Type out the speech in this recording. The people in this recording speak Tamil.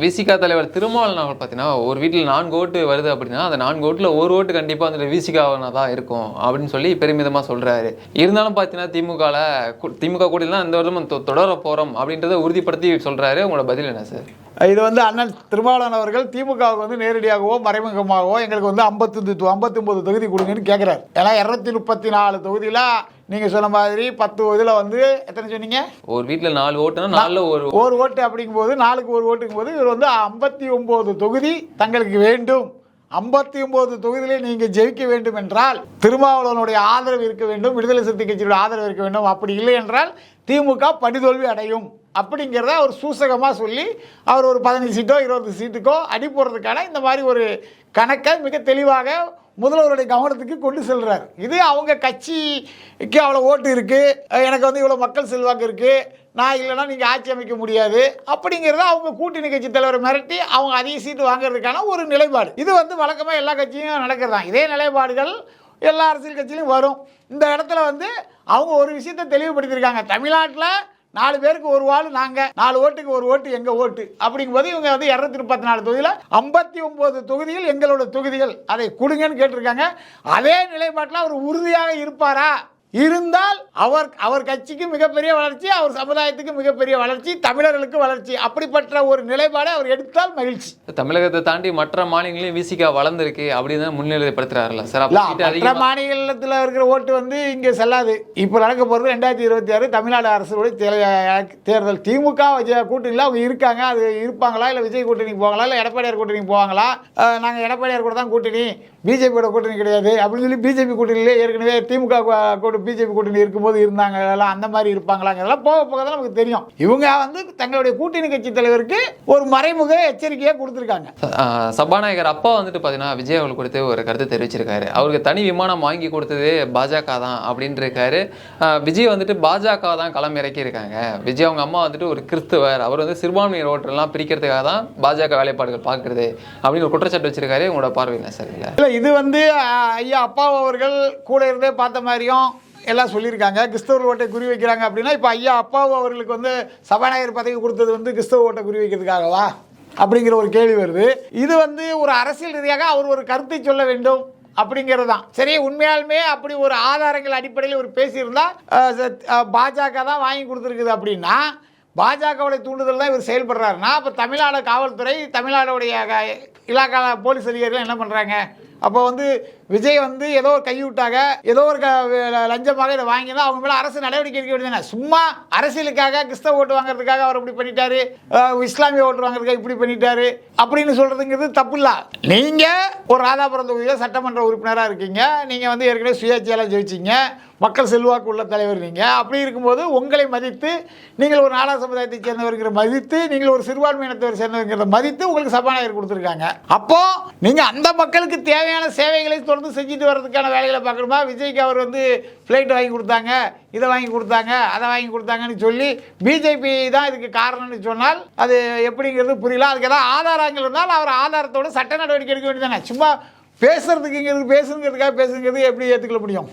விசிகா தலைவர் திருமாவளவன் அவர்கள் பார்த்தீங்கன்னா ஒரு வீட்டில் நான்கு ஓட்டு வருது அப்படின்னா அந்த நான்கு ஓட்டில் ஒரு ஓட்டு கண்டிப்பாக வந்துட்டு விசிகாவனாக தான் இருக்கும் அப்படின்னு சொல்லி பெருமிதமாக சொல்கிறாரு இருந்தாலும் பார்த்தீங்கன்னா திமுகவில் திமுக கூட்டணிலாம் இந்த வருடம் தொ- தொடர போகிறோம் அப்படின்றத உறுதிப்படுத்தி சொல்கிறாரு உங்களோட பதில் என்ன சார்? இது வந்து அண்ணன் திருமாவளவன் அவர்கள் திமுகவுக்கு வந்து நேரடியாகவோ மறைமுகமாகவோ எங்களுக்கு வந்து ஐம்பத்தி ஐம்பத்தொம்பது தொகுதி கொடுங்கன்னு கேட்குறாரு ஏன்னா இரநூத்தி முப்பத்தி நாலு தொகுதியில் நீங்கள் சொன்ன மாதிரி பத்து இதில் வந்து எத்தனை சொன்னீங்க? ஒரு வீட்டில் நாலு ஓட்டுனா நாலில் ஒரு ஒரு ஓட்டு அப்படிங்கும்போது நாலுக்கு ஒரு ஓட்டுங்கும் போது இவர் வந்து ஐம்பத்தி ஒம்பது தொகுதி தங்களுக்கு வேண்டும். ஐம்பத்தி ஒம்பது தொகுதியிலே நீங்கள் ஜெயிக்க வேண்டும் என்றால் திருமாவளவனுடைய ஆதரவு இருக்க வேண்டும் விடுதலை சிறுத்தை கட்சியுடைய ஆதரவு இருக்க வேண்டும். அப்படி இல்லை என்றால் திமுக படுதோல்வி அடையும். அப்படிங்கிறத அவர் சூசகமாக சொல்லி அவர் ஒரு பதினஞ்சு சீட்டோ இருபது சீட்டுக்கோ அடி போடுறதுக்கான இந்த மாதிரி ஒரு கணக்கை மிக தெளிவாக முதல்வருடைய கவனத்துக்கு கொண்டு செல்கிறார் இது அவங்க கட்சிக்கு அவ்வளோ ஓட்டு இருக்குது எனக்கு வந்து இவ்வளோ மக்கள் செல்வாக்கு இருக்குது நான் இல்லைன்னா நீங்கள் ஆட்சி அமைக்க முடியாது. அப்படிங்கிறத அவங்க கூட்டணி கட்சி தலைவரை மிரட்டி அவங்க அதிக சீட்டு வாங்குறதுக்கான ஒரு நிலைப்பாடு. இது வந்து வழக்கமாக எல்லா கட்சியும் நடக்கிறதான் இதே நிலைப்பாடுகள் எல்லா அரசியல் கட்சியிலும் வரும். இந்த இடத்துல வந்து அவங்க ஒரு விஷயத்தை தெளிவுபடுத்தியிருக்காங்க. தமிழ்நாட்டில் நாலு பேருக்கு ஒரு வாள் நாங்கள் நாலு ஓட்டுக்கு ஒரு ஓட்டு எங்கள் ஓட்டு. அப்படிங்கும்போது இவங்க வந்து இரநூத்தி முப்பத்தி நாலு தொகுதியில் ஐம்பத்தி ஒம்பது தொகுதிகள் எங்களோட தொகுதிகள். அதை கொடுங்கன்னு கேட்டிருக்காங்க. அதே நிலைப்பாட்டில் அவர் உறுதியாக இருப்பாரா? இருந்தால் அவர் அவர் கட்சிக்கு மிகப்பெரிய வளர்ச்சி அவர் சமுதாயத்துக்கு மிகப்பெரிய வளர்ச்சி தமிழர்களுக்கு வளர்ச்சி. அப்படிப்பட்ட ஒரு நிலைப்பாடை அவர் எடுத்தால் மகிழ்ச்சி. தமிழகத்தை தாண்டி மற்ற மாநிலங்களையும் விசிகா வளர்ந்துருக்கு அப்படின்னு முன்னிலைப்படுத்துறாருல சார். மற்ற மாநிலத்தில் இருக்கிற ஓட்டு வந்து இங்கே செல்லாது. இப்போ நடக்க போகிறது ரெண்டாயிரத்தி இருபத்தி ஆறு தமிழ்நாடு அரசுடைய தேர்தல். திமுக விஜய் கூட்டணியில் அவங்க இருக்காங்க. அது இருப்பாங்களா? இல்லை விஜய் கூட்டணிக்கு போவாங்களா? இல்லை எடப்பாடியார் கூட்டணிக்கு போவாங்களா? நாங்கள் எடப்பாடியார் கூட தான் கூட்டணி. பிஜேபியோட கூட்டணி கிடையாது. அப்படின்னு சொல்லி பிஜேபி கூட்டணியிலே ஏற்கனவே திமுக கூட்டணி பிஜேபி கூட்டணி இருக்கும்போது இருந்தாங்க எல்லாம் அந்த மாதிரி இருப்பாங்களாங்கிறதெல்லாம் போக போக தான் நமக்கு தெரியும். இவங்க வந்து தங்களுடைய கூட்டணி கட்சி தலைவருக்கு ஒரு மறைமுக எச்சரிக்கையாக கொடுத்துருக்காங்க. சபாநாயகர் அப்பா வந்துட்டு பார்த்தீங்கன்னா விஜய் அவர்கள் குறித்து ஒரு கருத்து தெரிவிச்சிருக்காரு. அவருக்கு தனி விமானம் வாங்கி கொடுத்தது பாஜக தான் அப்படின்னு இருக்காரு விஜய் வந்துட்டு பாஜக தான் களம் இறக்கியிருக்காங்க. விஜய் அவங்க அம்மா வந்துட்டு ஒரு கிறிஸ்துவர். அவர் வந்து சிறுபான்மையர் ஓட்டெல்லாம் பிரிக்கிறதுக்காக தான் பாஜக வேலைப்பாடுகள் பார்க்குறது அப்படின்னு ஒரு குற்றச்சாட்டு வச்சிருக்காரு. உங்களோட பார்வை என்ன சார் இல்லை இது வந்து ஐயா அப்பா அவர்கள் கூட இருந்தே பார்த்த மாதிரியும் எல்லாம் சொல்லியிருக்காங்க. கிறிஸ்தவர் ஓட்டை குறி வைக்கிறாங்க அப்படின்னா இப்போ ஐயா அப்பாவு அவர்களுக்கு வந்து சபாநாயகர் பதவி கொடுத்தது வந்து கிறிஸ்தவ ஓட்டை குறி வைக்கிறதுக்காகவா? அப்படிங்கிற ஒரு கேள்வி வருது. இது வந்து ஒரு அரசியல் ரீதியாக அவர் ஒரு கருத்தை சொல்ல வேண்டும் அப்படிங்கிறது தான் சரி உண்மையாலுமே அப்படி ஒரு ஆதாரங்கள் அடிப்படையில் ஒரு பேசியிருந்தா பாஜக தான் வாங்கி கொடுத்துருக்குது அப்படின்னா பாஜகவுடைய தூண்டுதல் தான் இவர் செயல்படுறாருன்னா அப்போ தமிழ்நாடு காவல்துறை தமிழ்நாடுடைய இலாக்கா போலீஸ் அதிகாரிகள் என்ன பண்ணுறாங்க அப்போ வந்து விஜய் வந்து ஏதோ ஒரு கைவிட்டாங்க ஏதோ ஒரு க- லஞ்சமாக இதை வாங்கினா அவங்க மேலே அரசு நடவடிக்கை எடுக்க வேண்டியது சும்மா அரசியலுக்காக கிறிஸ்தவ ஓட்டு வாங்குறதுக்காக அவர் இப்படி பண்ணிட்டாரு இஸ்லாமிய ஓட்டு வாங்குறதுக்காக இப்படி பண்ணிட்டாரு அப்படின்னு சொல்றதுங்கிறது தப்பு இல்லை நீங்கள் ஒரு ராதாபுரம் தொகுதியில் சட்டமன்ற உறுப்பினராக இருக்கீங்க. நீங்கள் வந்து ஏற்கனவே சுயேட்சையெல்லாம் ஜெயிச்சிங்க. மக்கள் செல்வாக்கு உள்ள தலைவர் நீங்கள் அப்படி இருக்கும்போது உங்களை மதித்து நீங்கள் ஒரு நாடா சமுதாயத்தை சேர்ந்தவர்கிற மதித்து நீங்கள் ஒரு சிறுபான்மையினத்தவர் சேர்ந்தவர்கிறத மதித்து உங்களுக்கு சபாநாயகர் கொடுத்துருக்காங்க. அப்போது நீங்கள் அந்த மக்களுக்கு தேவையான சேவைகளை தொடர்ந்து செஞ்சுட்டு வர்றதுக்கான வேலைகளை பார்க்கணுமா? விஜய்க்கு அவர் வந்து ஃப்ளைட் வாங்கி கொடுத்தாங்க இதை வாங்கி கொடுத்தாங்க அதை வாங்கி கொடுத்தாங்கன்னு சொல்லி பிஜேபி தான் இதுக்கு காரணம்னு சொன்னால் அது எப்படிங்கிறது புரியல. அதுக்கு ஏதாவது ஆதாரங்கள் இருந்தால் அவர் ஆதாரத்தோட சட்ட நடவடிக்கை எடுக்க வேண்டியதானே சும்மா பேசுறதுக்குங்கிறது பேசுங்கிறதுக்காக பேசுங்கிறது எப்படி ஏற்றுக்கொள்ள முடியும்?